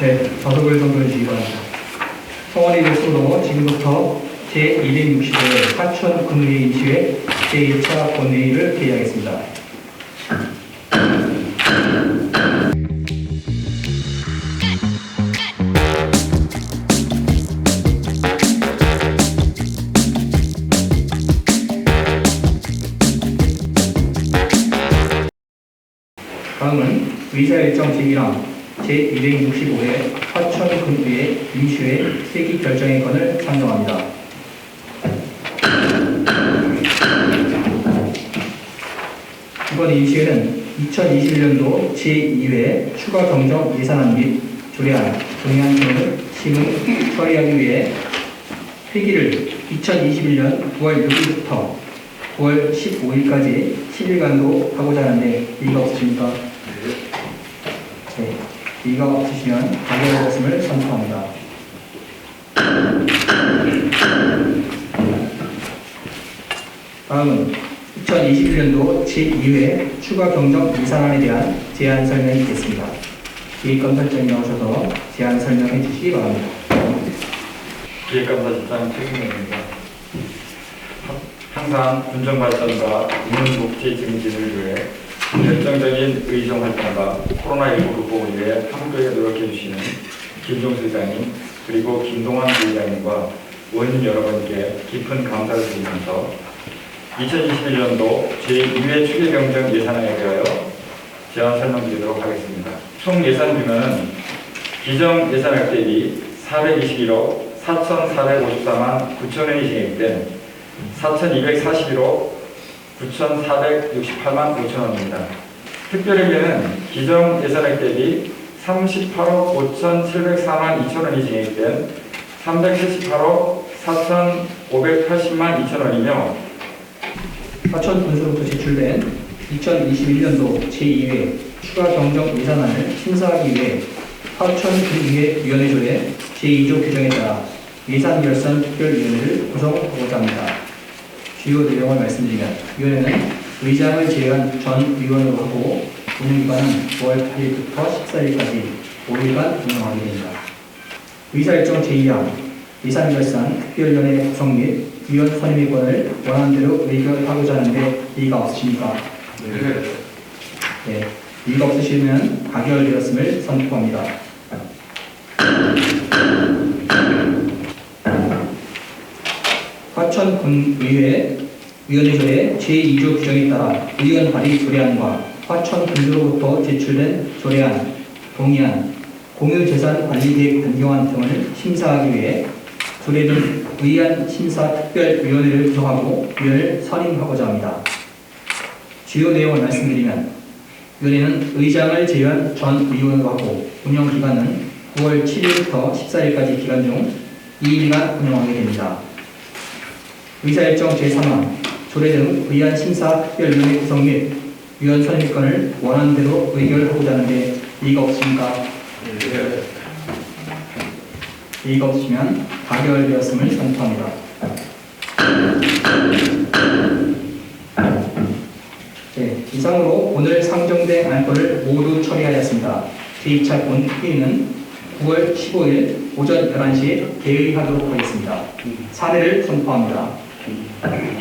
네, 좌석을 정도해 주시기 바랍니다. 성원이 됐으므로 지금부터 제265회 하천 군의회 임시회 제1차 본회의를 개의하겠습니다. 다음은 의사 일정 제1항 제265회 하천군의회 임시회 회기 결정의 건을 상정합니다. 이번 임시회는 2021년도 제2회 추가 경정 예산안 및 조례안, 동의안 등을 심의 처리하기 위해 회기를 2021년 9월 6일부터 9월 15일까지 10일간도 하고자 하는데 이의가 없으십니까? 네. 이의가 없으시면 가결 것음을 선포합니다. 다음은 2021년도 제2회 추가 경정 예산안에 대한 제안 설명이 있겠습니다. 기획감사장에 나오셔서 제안 설명해 주시기 바랍니다. 기획감사실장 최경영입니다. 항상 군정발전과 인문복지 증진을 위해 결정적인 의정 활동과 코로나19 극복을 위해 함께 노력해 주시는 김종수 회장님 그리고 김동환 부회장님과 의원님 여러분께 깊은 감사를 드리면서 2021년도 제2회 추계경정 예산안에 대하여 제안 설명드리도록 하겠습니다. 총 예산 규모는 기정 예산액 대비 421억 4,454만 9천 원이 진행된 4,241억 9,468만 5천 원입니다. 특별회계는 기정 예산액 대비 38억 5,704만 2천 원이 진행된 378억 4,580만 2천 원이며 하천 군수로부터 제출된 2021년도 제2회 추가 경정 예산안을 심사하기 위해 하천 군의회 위원회조의 제2조 규정에 따라 예산 결산 특별위원회를 구성하고자 합니다. 주요 내용을 말씀드리면 위원회는 의장을 제외한 전 위원으로 하고 운영기간은 9월 8일부터 14일까지 5일간 운영하게 됩니다. 의사일정 제2항 예산결산 특별위원회 구성 및 위원 선임의 권을 원하는 대로 의결하고자 하는데 이의가 없으십니까? 네. 이의가 없으시면 가결되었음을 선포합니다. 화천군의회 위원회조의 제2조 규정에 따라 의원 발의 조례안과 화천군수로부터 제출된 조례안, 동의안, 공유재산관리계획 변경안 등을 심사하기 위해 조례 등 의안 심사 특별위원회를 구성하고 위원을 선임하고자 합니다. 주요 내용을 말씀드리면 위원회는 의장을 제외한 전 위원으로 하고 운영 기간은 9월 7일부터 14일까지 기간 중 2일간 운영하게 됩니다. 의사일정 제3항 조례 등 의안 심사 특별위원회 구성 및 위원 선임권을 원하는 대로 의결하고자 하는데 이의가 없습니까? 이의가 없으면 가결되었음을 선포합니다. 네, 이상으로 오늘 상정된 안건을 모두 처리하였습니다. 제2차 본회의는 9월 15일 오전 11시에 개의하도록 하겠습니다. 사례를 선포합니다. 감사합니다.